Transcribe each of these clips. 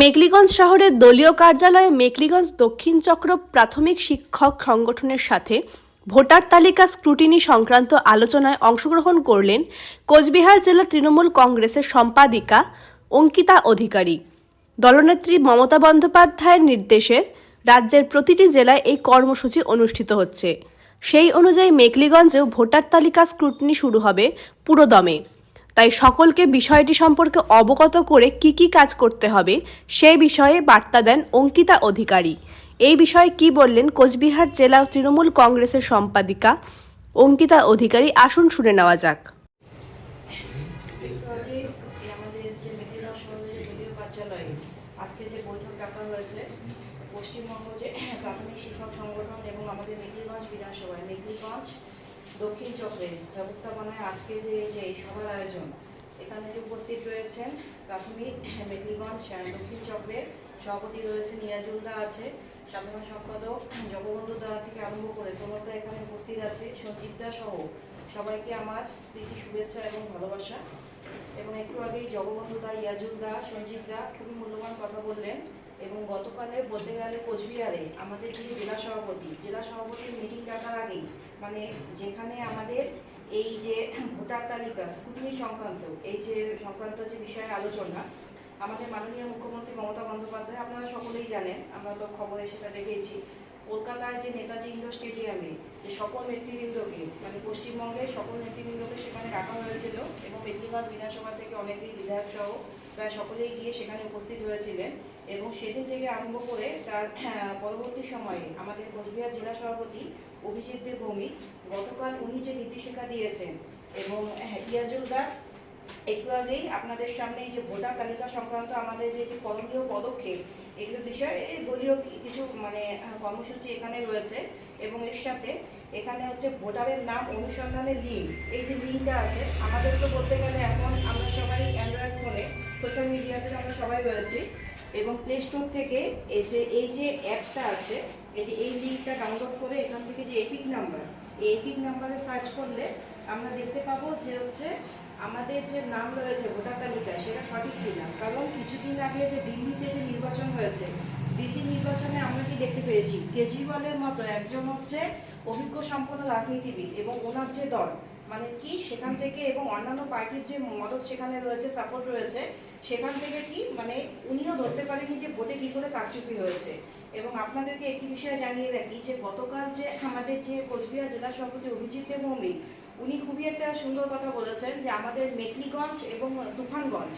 মেকলিগঞ্জ শহরের দলীয় কার্যালয়ে মেকলিগঞ্জ দক্ষিণ চক্র প্রাথমিক শিক্ষক সংগঠনের সাথে ভোটার তালিকা স্ক্রুটিনি সংক্রান্ত আলোচনায় অংশগ্রহণ করলেন কোচবিহার জেলা তৃণমূল কংগ্রেসের সম্পাদিকা অঙ্কিতা অধিকারী। দলনেত্রী মমতা বন্দ্যোপাধ্যায়ের নির্দেশে রাজ্যের প্রতিটি জেলায় এই কর্মসূচি অনুষ্ঠিত হচ্ছে। সেই অনুযায়ী মেকলিগঞ্জেও ভোটার তালিকা স্ক্রুটিনি শুরু হবে পুরোদমে। তাই সকলকে বিষয়টি সম্পর্কে অবগত করে কি কি কাজ করতে হবে সেই বিষয়ে বার্তা দেন অঙ্কিতা অধিকারী। এই বিষয়ে কি বললেন কোচবিহার জেলা তৃণমূল কংগ্রেসের সম্পাদিকা অঙ্কিতা অধিকারী। আসুন শুনে নেওয়া যাক। পশ্চিমবঙ্গ যে প্রাথমিক শিক্ষক সংগঠন এবং আমাদের বিধানসভায় দক্ষিণ চক্রের ব্যবস্থাপনায় আজকে যে যে এই সভার আয়োজন এখানে যে উপস্থিত রয়েছেন প্রাথমিক মেদিনীগঞ্জ আহ, দক্ষিণ চক্রের সভাপতি রয়েছে নিয়াজুল্লাহ আছে সাধারণ সম্পাদক জগবন্ধু দ্বারা থেকে আরম্ভ করে তোমরা এখানে উপস্থিত আছে সঞ্জীব দা সহ সবাইকে আমার প্রীতি শুভেচ্ছা এবং ভালোবাসা। এবং একটু আগেই জগবন্ধু দা, ইয়াজুল দা, সঞ্জীব দা খুবই মূল্যবান কথা বললেন এবং গতকালে বলতে গেলে কোচবিহারে আমাদের যিনি জেলা সভাপতি, জেলা সভাপতির মিটিং ডাকার আগেই মানে যেখানে আমাদের এই যে ভোটার তালিকা, স্কুটনি সংক্রান্ত, এই যে সংক্রান্ত যে বিষয়ে আলোচনা, আমাদের মাননীয় মুখ্যমন্ত্রী মমতা বন্দ্যোপাধ্যায় আপনারা সকলেই জানেন, আমরা তো খবরে সেটা দেখেছি কলকাতার যে নেতাজি ইন্ডোর স্টেডিয়ামে যে সকল নেতৃবৃন্দকে মানে পশ্চিমবঙ্গে সকল নেতৃবৃন্দকে সেখানে রাখা হয়েছিল এবং মেদিনীগঞ্জ বিধানসভা থেকে অনেকেই বিধায়ক সহ প্রায় সকলেই গিয়ে সেখানে উপস্থিত হয়েছিলেন এবং সেদিন থেকে আরম্ভ করে তার পরবর্তী সময়ে আমাদের কোচবিহার জেলা সভাপতি অভিজিৎ দেব ভৌমিক গতকাল উনি যে নির্দেশিকা দিয়েছেন এবং আহ, ইয়াজুলদার একটু আগেই আপনাদের সামনে এই যে ভোটার তালিকা সংক্রান্ত আমাদের যে যে করণীয় পদক্ষেপ এগুলো বিষয়ে দলীয় কিছু মানে কর্মসূচি এখানে রয়েছে এবং এর সাথে এখানে হচ্ছে ভোটারের নাম অনুসন্ধানের লিঙ্ক, এই যে লিঙ্কটা আছে, আমাদের তো বলতে গেলে এখন আমরা সবাই অ্যান্ড্রয়েড ফোনে, সোশ্যাল মিডিয়াতে আমরা সবাই রয়েছি এবং প্লে স্টোর থেকে এই যে এই যে অ্যাপটা আছে, এই যে এই লিঙ্কটা ডাউনলোড করে এখান থেকে যে এপিক নাম্বার এই এপিক নাম্বারে সার্চ করলে আমরা দেখতে পাবো যে হচ্ছে আমাদের যে নাম রয়েছে ভোটার তালিকায়, সেটা সঠিক কিনা। কারণ কিছুদিন আগে যে দিল্লিতে যে নির্বাচন হয়েছে দিল্লি নির্বাচনে আমরা কি দেখতে পেয়েছি? কেজরিওয়ালের মতো একজন হচ্ছে অভিজ্ঞ সম্পন্ন রাজনীতিবিদ এবং ওনার যে দল মানে কি সেখান থেকে এবং অন্যান্য পার্টির যে মদত সেখানে রয়েছে সাপোর্ট রয়েছে, সেখান থেকে কি মানে উনিও ধরতে পারেনি যে ভোটে কি করে কারচুপি হয়েছে। এবং আপনাদেরকে একটি বিষয় জানিয়ে রাখি যে গতকাল যে আমাদের যে কোচবিহার জেলা সভাপতি অভিজিৎ ভৌমিক, উনি খুবই একটা সুন্দর কথা বলেছেন যে আমাদের মেকলিগঞ্জ এবং তুফানগঞ্জ,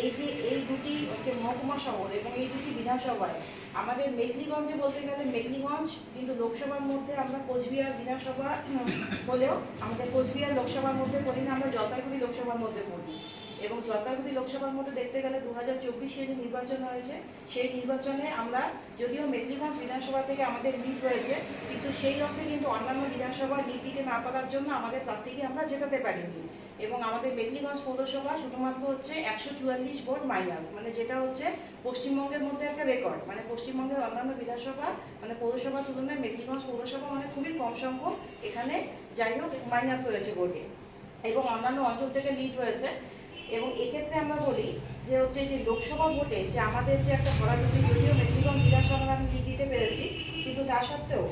এই যে এই দুটি হচ্ছে মহকুমা শহর এবং এই দুটি বিধানসভায়, আমাদের মেকলিগঞ্জে বলতে গেলে মেকলিগঞ্জ কিন্তু লোকসভার মধ্যে আমরা কোচবিহার বিধানসভা হলেও আমাদের কোচবিহার লোকসভার মধ্যে পড়ি না, আমরা জলপাইগুড়ি লোকসভার মধ্যে পড়ি। এবং জলপাইগুড়ি লোকসভার মধ্যে দেখতে গেলে দু হাজার চব্বিশে যে নির্বাচন হয়েছে, সেই নির্বাচনে আমরা যদিও মেদিনীগঞ্জ বিধানসভা থেকে আমাদের লিড রয়েছে, কিন্তু সেই অর্থে কিন্তু অন্যান্য বিধানসভা লিড দিতে না পারার জন্য আমাদের প্রার্থীকে আমরা জেতাতে পারিনি। এবং আমাদের মেদিনীগঞ্জ পৌরসভা শুধুমাত্র হচ্ছে একশো চুয়াল্লিশ ভোট মাইনাস মানে যেটা হচ্ছে পশ্চিমবঙ্গের মধ্যে একটা রেকর্ড মানে পশ্চিমবঙ্গের অন্যান্য বিধানসভা মানে পৌরসভার তুলনায় মেদিনীগঞ্জ পৌরসভা মানে খুবই কম সংখ্যক এখানে যাই হোক মাইনাস হয়েছে ভোটে। এবং অন্যান্য অঞ্চল থেকে লিড হয়েছে এবং এক্ষেত্রে আমরা বলি যে হচ্ছে যে লোকসভা ভোটে যে আমাদের যে একটা ভরাডুবি যদিও ম্যাক্সিমাম বিধানসভা আমি জিত দিতে পেরেছি, কিন্তু তা সত্ত্বেও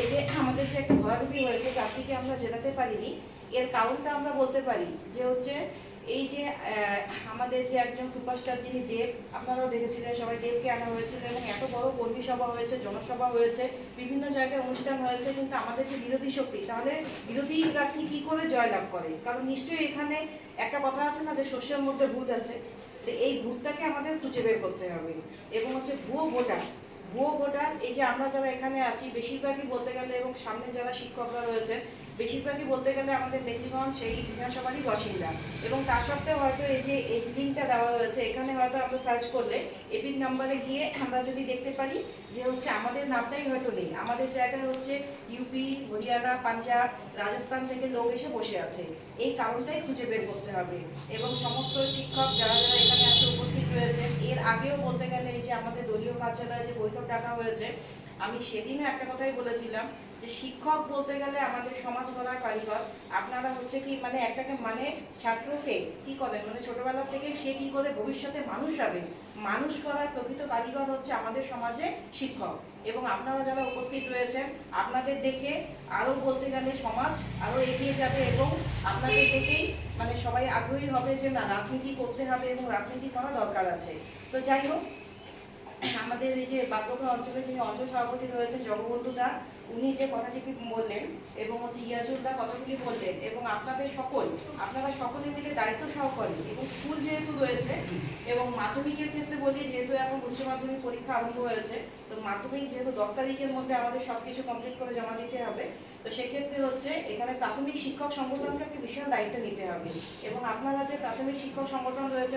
এই যে আমাদের যে একটা ভরাডুবি হয়েছে, তার থেকে আমরা জেতাতে পারিনি। এর কারণটা আমরা বলতে পারি যে হচ্ছে এই যে আমাদের যে একজন সুপারস্টার যিনি দেব, আপনারাও দেখেছিলেন, সবাই দেবকে আনা হয়েছিল এবং এত বড় কর্মী সভা হয়েছে, জনসভা হয়েছে, বিভিন্ন জায়গায় অনুষ্ঠান হয়েছে, কিন্তু আমাদের যে বিরোধী শক্তি, তাহলে বিরোধী প্রার্থী কি করে জয়লাভ করে? কারণ নিশ্চয়ই এখানে একটা কথা আছে না, যে শস্যের মধ্যে ভূত আছে। তো এই ভূতটাকে আমাদের খুঁজে বের করতে হবে। এবং হচ্ছে ভুয়ো ভোটার। ভুয়ো ভোটার, এই যে আমরা যারা এখানে আছি, বেশিরভাগই বলতে গেলে এবং সামনে যারা শিক্ষকরা রয়েছে বেশিরভাগই বলতে গেলে আমাদের মেদিনীগঞ্জ সেই বিধানসভারই বাসিন্দা। এবং তার সত্ত্বেও হয়তো এই যে এই লিঙ্কটা দেওয়া হয়েছে, এখানে হয়তো আমরা সার্চ করলে এপিক নাম্বারে গিয়ে আমরা যদি দেখতে পারি যে হচ্ছে আমাদের নামটাই হয়তো নেই। আমাদের জায়গায় হচ্ছে ইউপি হরিয়ানা, পাঞ্জাব, রাজস্থান থেকে লোক এসে বসে আছে। এই কারণটাই খুঁজে বের করতে হবে। এবং সমস্ত শিক্ষক যারা যারা এখানে আসে উপস্থিত রয়েছে এর আগেও বলতে গেলে এই যে আমাদের দলীয় কার্যালয়ে যে বৈঠক ডাকা হয়েছে আমি সেদিনও একটা কথাই বলেছিলাম যে শিক্ষক বলতে গেলে আমাদের সমাজ গড়ার কারিগর। আপনারা হচ্ছে কি মানে একটাকে মানে ছাত্রকে কি করেন মানে ছোটবেলা থেকে সে কি করে ভবিষ্যতে মানুষ হবে? মানুষ করার প্রকৃত কারিগর হচ্ছে আমাদের সমাজে শিক্ষক। এবং আপনারা যারা উপস্থিত রয়েছেন, আপনাদের দেখে আরও বলতে গেলে সমাজ আরও এগিয়ে যাবে এবং আপনাদের দেখেই মানে সবাই আগ্রহী হবে যে না, রাজনীতি করতে হবে এবং রাজনীতি করা দরকার আছে। তো যাই হোক আমাদের এই যে বাগডোগরা অঞ্চলে যিনি অঞ্চল সভাপতি রয়েছেন জগবন্ধু দা, উনি যে কথাটি বললেন এবং হচ্ছে ইয়াজুল্লাহ কথাগুলি বললেন এবং আপনাদের সকল, আপনারা সকলে মিলে দায়িত্ব সহকারী এবং স্কুল যেহেতু রয়েছে এবং মাধ্যমিকের ক্ষেত্রে বলি যেহেতু এখন উচ্চ মাধ্যমিক পরীক্ষা আরম্ভ হয়েছে, তো মাধ্যমিক যেহেতু দশ তারিখের মধ্যে আমাদের সব কিছু কমপ্লিট করে জমা দিতে হবে, তো সেক্ষেত্রে হচ্ছে এখানে প্রাথমিক শিক্ষক সংগঠনকে একটা বিশাল দায়িত্ব নিতে হবে এবং আপনারা যে প্রাথমিক শিক্ষক সংগঠন রয়েছে